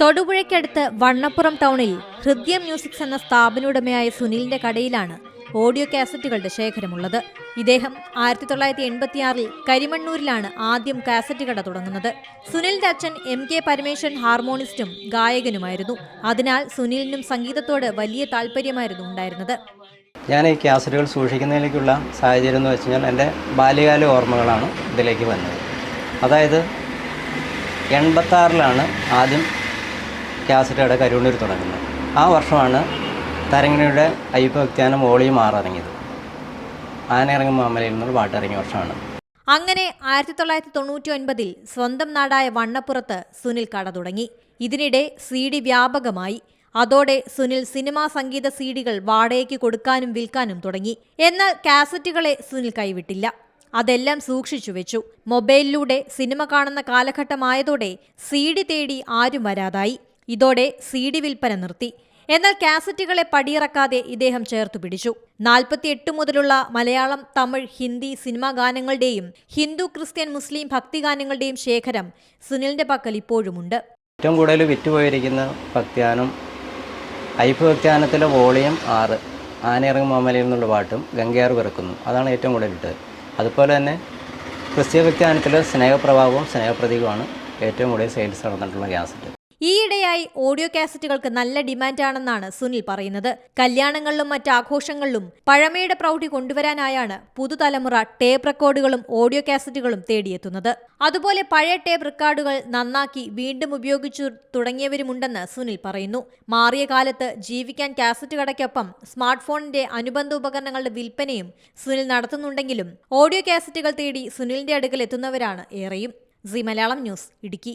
തൊടുപുഴയ്ക്കടുത്ത് വണ്ണപ്പുറം ടൗണിൽ ഹൃദയം മ്യൂസിക്സ് എന്ന സ്ഥാപനയുടമയായ സുനിലിന്റെ കടയിലാണ് ഓഡിയോ കാസറ്റുകളുടെ ശേഖരമുള്ളത്. ഇദ്ദേഹം ആയിരത്തി തൊള്ളായിരത്തി എൺപത്തിയാറിൽ കരിമണ്ണൂരിലാണ് ആദ്യം കാസറ്റ് കട തുടങ്ങുന്നത്. സുനിലിന്റെ അച്ഛൻ എം കെ പരമേശ്വരൻ ഹാർമോണിസ്റ്റും ഗായകനുമായിരുന്നു. അതിനാൽ സുനിലിനും സംഗീതത്തോട് വലിയ താല്പര്യമായിരുന്നു ഉണ്ടായിരുന്നത്. ഞാൻ ഈ ക്യാസറ്റുകൾ സൂക്ഷിക്കുന്നതിലേക്കുള്ള സാഹചര്യം എന്ന് വെച്ച് കഴിഞ്ഞാൽ എന്റെ ബാല്യകാല ഓർമ്മകളാണ് ഇതിലേക്ക് വന്നത്. അതായത് എൺപത്താറിലാണ് ആദ്യം ക്യാസറ്റയുടെ കരുവണ്ണൂർ തുടങ്ങുന്നത്. ആ വർഷമാണ് തരങ്ങിണിയുടെ അയ്യപ്പഭക്തിയാനം ഓളി മാറിറങ്ങിയത്. ആനയിറങ്ങും മാമലയിൽ നിന്നുള്ള പാട്ടിറങ്ങിയ വർഷമാണ്. അങ്ങനെ ആയിരത്തി തൊള്ളായിരത്തി തൊണ്ണൂറ്റി ഒൻപതിൽ സ്വന്തം നാടായ വണ്ണപ്പുറത്ത് സുനിൽ കട തുടങ്ങി. ഇതിനിടെ സി ഡി വ്യാപകമായി അതോടെ സുനിൽ സിനിമാ സംഗീത സി ഡികൾ വാടകയ്ക്ക് കൊടുക്കാനും വിൽക്കാനും തുടങ്ങി. എന്നാൽ കാസറ്റുകളെ സുനിൽ കൈവിട്ടില്ല. അതെല്ലാം സൂക്ഷിച്ചു വെച്ചു. മൊബൈലിലൂടെ സിനിമ കാണുന്ന കാലഘട്ടമായതോടെ സി ഡി തേടി ആരും വരാതായി. ഇതോടെ സി ഡി വിൽപ്പന നിർത്തി. എന്നാൽ കാസറ്റുകളെ പടിയിറക്കാതെ ഇദ്ദേഹം ചേർത്തു പിടിച്ചു. നാൽപ്പത്തിയെട്ട് മുതലുള്ള മലയാളം തമിഴ് ഹിന്ദി സിനിമാ ഗാനങ്ങളുടെയും ഹിന്ദു ക്രിസ്ത്യൻ മുസ്ലിം ഭക്തി ഭക്തിഗാനങ്ങളുടെയും ശേഖരം സുനിലിന്റെ പക്കൽ ഇപ്പോഴുമുണ്ട്. ഏറ്റവും കൂടുതൽ വിറ്റുപോയിരിക്കുന്ന ഭക്തിയാനം അയ്യപ്പ ഭക്തിയാനത്തിലെ വോളിയം ആറ് ആനയിറങ്ങും മാമലയിൽ നിന്നുള്ള പാട്ടും ഗംഗയാർ പിറക്കുന്നു. അതാണ് ഏറ്റവും കൂടുതൽ ഇട്ടത്. അതുപോലെ തന്നെ ക്രിസ്ത്യ ഭക്തിയാനത്തിലെ സ്നേഹപ്രഭാവവും സ്നേഹപ്രതീകവുമാണ് ഏറ്റവും കൂടുതൽ സെയിൽസ് നടന്നിട്ടുള്ള കാസറ്റ് ഈയിടെയായി ഓഡിയോ കാസറ്റുകൾക്ക് നല്ല ഡിമാൻഡാണെന്നാണ് സുനിൽ പറയുന്നത്. കല്യാണങ്ങളിലും മറ്റ് ആഘോഷങ്ങളിലും പഴമയുടെ പ്രൗഢി കൊണ്ടുവരാനായാണ് പുതുതലമുറ ടേപ്പ് റെക്കോർഡുകളും ഓഡിയോ കാസറ്റുകളും തേടിയെത്തുന്നത്. അതുപോലെ പഴയ ടേപ്പ് റെക്കോർഡുകൾ നന്നാക്കി വീണ്ടും ഉപയോഗിച്ചു തുടങ്ങിയവരുമുണ്ടെന്ന് സുനിൽ പറയുന്നു. മാറിയ കാലത്ത് ജീവിക്കാൻ കാസറ്റ് കടയ്ക്കൊപ്പം സ്മാർട്ട് ഫോണിന്റെ അനുബന്ധ ഉപകരണങ്ങളുടെ വിൽപ്പനയും സുനിൽ നടത്തുന്നുണ്ടെങ്കിലും ഓഡിയോ കാസറ്റുകൾ തേടി സുനിലിന്റെ അടുക്കൽ എത്തുന്നവരാണ് ഏറെയും. Zee Malayalam news Idukki.